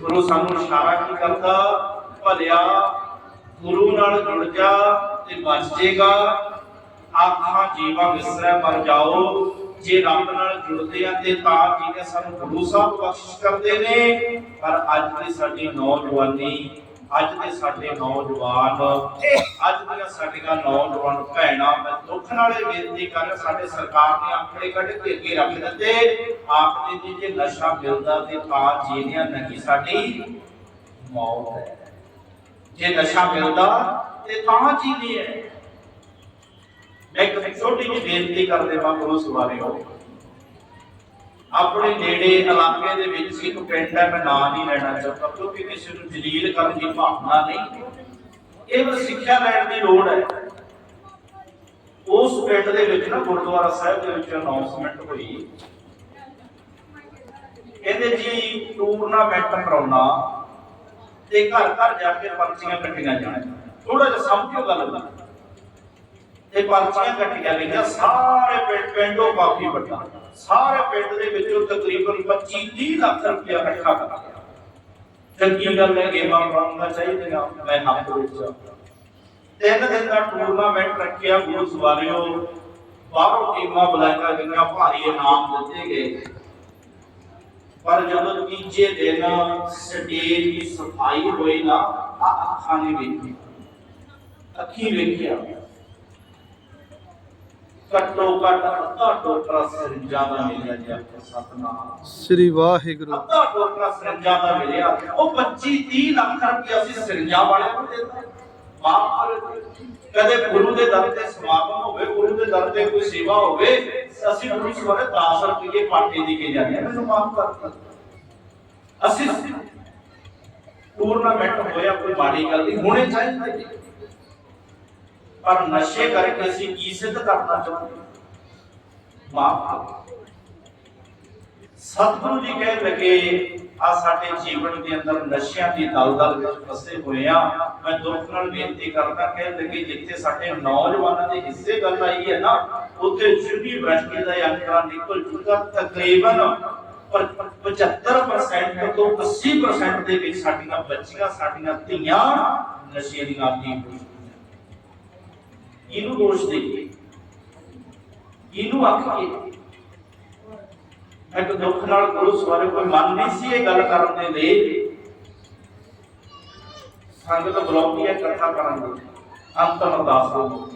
ਗੁਰੂ ਸਾਨੂੰ ਇਸ਼ਾਰਾ ਕੀ ਕਰਦਾ? ਭਲਿਆ ਗੁਰੂ ਨਾਲ ਜੁੜ ਜਾ ਤੇ ਬਚ ਜੇਗਾ। ਆਖਾਂ ਜੀਵਾ ਵਿਸਰੈ ਮਰ ਜਾਓ। ਜੇ ਰੱਬ ਨਾਲ ਜੁੜਦੇ ਆ ਤੇ ਤਾਂ ਜੀ ਕੇ ਸਾਨੂੰ ਗੁਰੂ ਸਾਹਿਬ ਬਖਸ਼ਿਸ਼ ਕਰਦੇ ਨੇ। ਪਰ ਅੱਜ ਦੀ ਸਾਡੀ ਨੌਜਵਾਨੀ ਅੱਜ ਦੇ ਸਾਡੇ ਨੌਜਵਾਨ ਅੱਜ ਦੀਆਂ ਸਾਡੀਆਂ ਨੌਜਵਾਨ ਭੈਣਾਂ ਮੈਂ ਦੁੱਖ ਬੇਨਤੀ ਕਰ ਸਾਡੇ ਸਰਕਾਰ ਨੇ ਆਂਕੜੇ ਕੱਢ ਕੇ ਅੱਗੇ ਰੱਖ ਦਿੱਤੇ। ਆਪਦੇ ਜੀ ਜੇ ਨਸ਼ਾ ਮਿਲਦਾ ਤੇ ਤਾਂ ਜੀਣਿਆ ਨਹੀਂ, ਸਾਡੀ ਮੌਤ ਹੈ। ਜੇ ਨਸ਼ਾ ਮਿਲਦਾ ਤੇ ਤਾਂ ਜੀਣੀ ਹੈ। ਮੈਂ ਇੱਕ ਛੋਟੀ ਜਿਹੀ ਬੇਨਤੀ ਕਰਦੇ ਹਾਂ ਸਵਾਰੇ ਸਵਾਰਿਓ। ਆਪਣੇ ਨੇੜੇ ਇਲਾਕੇ ਦੇ ਵਿੱਚ ਇੱਕ ਪਿੰਡ ਹੈ, ਮੈਂ ਨਾਂ ਨਹੀਂ ਲੈਣਾ ਚਾਹੁੰਦਾ, ਕਿਉਂਕਿ ਕਿਸੇ ਨੂੰ ਜਲੀਲ ਕਰਨ ਦੀ ਭਾਵਨਾ ਨਹੀਂ। ਇਹ ਸਿੱਖਿਆ ਲੈਣ ਦੀ ਲੋੜ ਹੈ। ਉਸ ਪਿੰਡ ਦੇ ਵਿੱਚ ਨਾ ਗੁਰਦੁਆਰਾ ਸਾਹਿਬ ਦੇ ਵਿੱਚ ਅਨਾਉਂਸਮੈਂਟ ਹੋਈ। ਕਹਿੰਦੇ ਜੀ ਟੂਰਨਾਮੈਂਟ ਕਰਾਉਣਾ ਤੇ ਘਰ ਘਰ ਜਾ ਕੇ ਪਰਚੀਆਂ ਕੱਟੀਆਂ ਜਾਣ। ਥੋੜਾ ਜਿਹਾ ਸਮਝਿਓ ਗੱਲ ਨੂੰ ਤੇ ਪਰਚੀਆਂ ਕੱਟੀਆਂ ਗਈਆਂ, ਸਾਰੇ ਪਿੰਡ, ਪਿੰਡੋਂ ਕਾਫੀ ਵੱਡਾ। ਸਾਰੇ ਪਿੰਡ ਦੇ ਵਿੱਚੋਂ ਤਕਰੀਬਨ 25 30 ਲੱਖ ਰੁਪਇਆ ਇਕੱਠਾ ਕਰ ਲਿਆ। ਚੰਗੀ ਗੱਲ ਹੈ, ਗੇਮਾਂ ਬਣਾਉਣਾ ਚਾਹੀਦੀਆਂ, ਮੈਂ ਹੱਥ ਵਿੱਚ। ਤਿੰਨ ਦਿਨ ਦਾ ਟੂਰਨਾਮੈਂਟ ਰੱਖਿਆ ਗੁਰੂ ਸਵਾਰਿਓ ਬਾਹਰੋਂ ਟੀਮਾਂ ਬੁਲਾਈਆਂ ਗਈਆਂ ਭਾਰੀ ਇਨਾਮ ਦਿੱਤੇ ਗਏ। ਪਰ ਜਦੋਂ ਤੀਜੇ ਦਿਨ ਸਟੇਜ ਦੀ ਸਫ਼ਾਈ ਹੋਈ ਨਾ ਆ ਅੱਖਾਂ ਨੇ ਵੇਖੀ ਅੱਖੀ ਵੇਖਿਆ। ਘੱਟੋ ਘੱਟ ਅੱਧਾ ਟੋਕਰਾ ਸਰਿੰਜਾਂ ਦਾ ਮਿਲਿਆ ਜੀ ਆਪਣੇ ਸਤਨਾਮ। ਸ੍ਰੀ ਵਾਹਿਗੁਰੂ। ਅੱਧਾ ਟੋਕਰਾ ਸਰਿੰਜਾਂ ਦਾ ਮਿਲਿਆ। ਉਹ 25 30 ਲੱਖ ਰੁਪਏ ਅਸੀਂ ਸਰਿੰਜਾਂ ਵਾਲਿਆਂ ਨੂੰ ਦਿੱਤਾ। ਮਾਫ ਕਦੇ ਗੁਰੂ ਦੇ ਦਰ ਤੇ ਸਮਾਗਮ ਹੋਵੇ, ਗੁਰੂ ਦੇ ਦਰ ਤੇ ਕੋਈ ਸੇਵਾ ਹੋਵੇ, ਅਸੀਂ ਗੁਰੂ ਸਵਾਰੇ 10 ਰੁਪਏ ਪਾਟੇ ਦੇ ਕੇ ਜਾਂਦੇ ਮੈਨੂੰ ਮਾਫ ਕਰ ਅਸੀਂ ਟੂਰਨਾਮੈਂਟ ਹੋਇਆ, ਕੋਈ ਮਾੜੀ ਗੱਲ ਨਹੀਂ, ਹੋਣੇ ਚਾਹੀਦੇ ਪਰ ਨਸ਼ੇ ਕਰਕੇ ਅਸੀਂ ਕੀ ਸਿੱਧ ਕਰਨਾ ਚਾਹੁੰਦੇ? ਮਾਫ ਸਤਿਗੁਰੂ ਜੀ ਕਹਿ ਲਗੇ, ਆ ਸਾਡੇ ਜੀਵਨ ਦੇ ਅੰਦਰ ਨਸ਼ਿਆਂ ਦੀ ਦਲਦਲ ਵਿੱਚ ਫਸੇ ਹੋਏ ਆ। ਮੈਂ ਦੁੱਖ ਨਾਲ ਬੇਨਤੀ ਕਰਦਾ ਕਹਿ ਲਗੇ, ਜਿੱਥੇ ਸਾਡੇ ਨੌਜਵਾਨਾਂ ਦੇ ਹਿੱਸੇ ਗੱਲ ਆਈ ਹੈ ਨਾ, ਉੱਥੇ ਯੂਨੀਵਰਸਿਟੀ ਦਾ ਅੰਕੜਾ ਨਿਕਲ ਚੁੱਕਾ। ਤਕਰੀਬਨ ਪਰ 75% ਤੋਂ 80% ਦੇ ਵਿੱਚ ਸਾਡੀਆਂ ਬੱਚੀਆਂ, ਸਾਡੀਆਂ ਧੀਆਂ ਨਸ਼ੇ ਦੀ ਆਦੀ ਹੋ ਇਹਨੂੰ ਦੋਸ਼ ਦੇਈਏ। ਇਹਨੂੰ ਆਖੀਏ ਇੱਕ ਦੁੱਖ ਨਾਲ ਗੁਰੂ ਸਵਾਰੇ ਕੋਈ ਮਨ ਨਹੀਂ ਸੀ ਇਹ ਗੱਲ ਕਰਨ ਦੇ ਲਈ। ਸੰਗਤ ਬੁਲਾਉਂਦੀ ਹੈ ਇਕੱਠਾ ਕਰਨ ਦੀ ਅੰਤਮ ਅਰਦਾਸ ਨੂੰ।